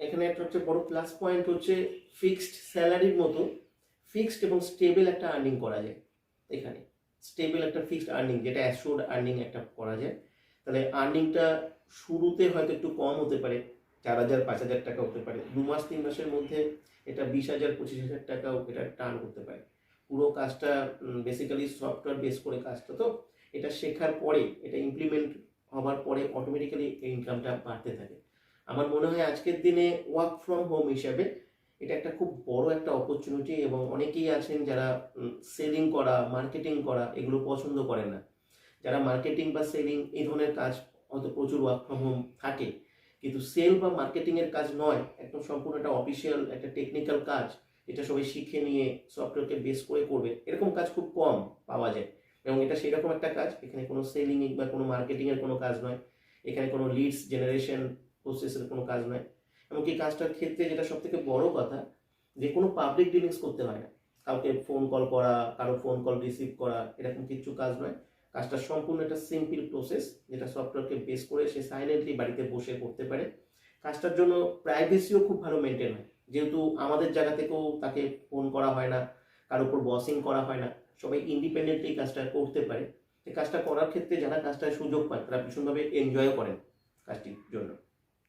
এখানে একটা হচ্ছে বড় প্লাস পয়েন্ট হচ্ছে ফিক্সড স্যালারির মতো ফিক্সড এবং স্টেবল একটা আর্নিং করা যায় এখানে। স্টেবল একটা ফিক্সড আর্নিং যেটা অ্যাসোর্ড আর্নিং একটা করা যায়। তাহলে আর্নিংটা শুরুতে হয়তো একটু কম হতে পারে, চার হাজার, পাঁচ হাজার টাকা হতে পারে। দু মাস, তিন মাসের মধ্যে এটা বিশ হাজার, পঁচিশ হাজার টাকাও এটা টার্ন করতে পারে। পুরো কাজটা বেসিক্যালি সফটওয়্যার বেস করে কাজটা তো, এটা শেখার পরে, এটা ইমপ্লিমেন্ট হওয়ার পরে অটোমেটিক্যালি এই ইনকামটা বাড়তে থাকে। আমার মনে হয় আজকের দিনে ওয়ার্ক ফ্রম হোম হিসাবে এটা একটা খুব বড় একটা অপরচুনিটি এবং অনেকেই আছেন যারা সেলিং করা মার্কেটিং করা এগুলো পছন্দ করেন না। যারা মার্কেটিং বা সেলিং এই ধরনের কাজ হয়তো প্রচুর ওয়ার্ক ফ্রম হোম থাকে। কিন্তু সেল বা মার্কেটিং এর কাজ নয়, একদম সম্পূর্ণ একটা অফিসিয়াল একটা টেকনিক্যাল কাজ। এটা সবাই শিখে নিয়ে সফটওয়্যারকে বেস করে করবে। এরকম কাজ খুব কম পাওয়া যায়। এবং এটা সেরকম একটা কাজ, এখানে কোনো সেলিং বা কোনো মার্কেটিং এর কোনো কাজ নয়। এখানে কোনো লিডস জেনারেশন প্রসেসের কোনো কাজ নয়। এমনকি কাজটার ক্ষেত্রে যেটা সব থেকে বড় কথা, যে কোনো পাবলিক ডিলিংস করতে হয় না। কাউকে ফোন কল করা, কারও ফোন কল রিসিভ করা, এরকম কিছু কাজ নয়। কাজটা সম্পূর্ণ একটা সিম্পল প্রসেস যেটা সফটওয়্যারকে বেস করে সে সাইলেন্টলি বাড়িতে বসে করতে পারে। কাজটার জন্য প্রাইভেসিও খুব ভালো মেনটেন হয়। যেহেতু আমাদের জায়গা থেকেও তাকে ফোন করা হয় না কারোর উপর বসিং করা হয় না, সবাই ইন্ডিপেন্ডেন্টলি কাজটা করতে পারে। এই কাজটা করার ক্ষেত্রে যারা কাজটার সুযোগ পায়, তারা ভীষণভাবে এনজয়ও করেন কাজটির জন্য।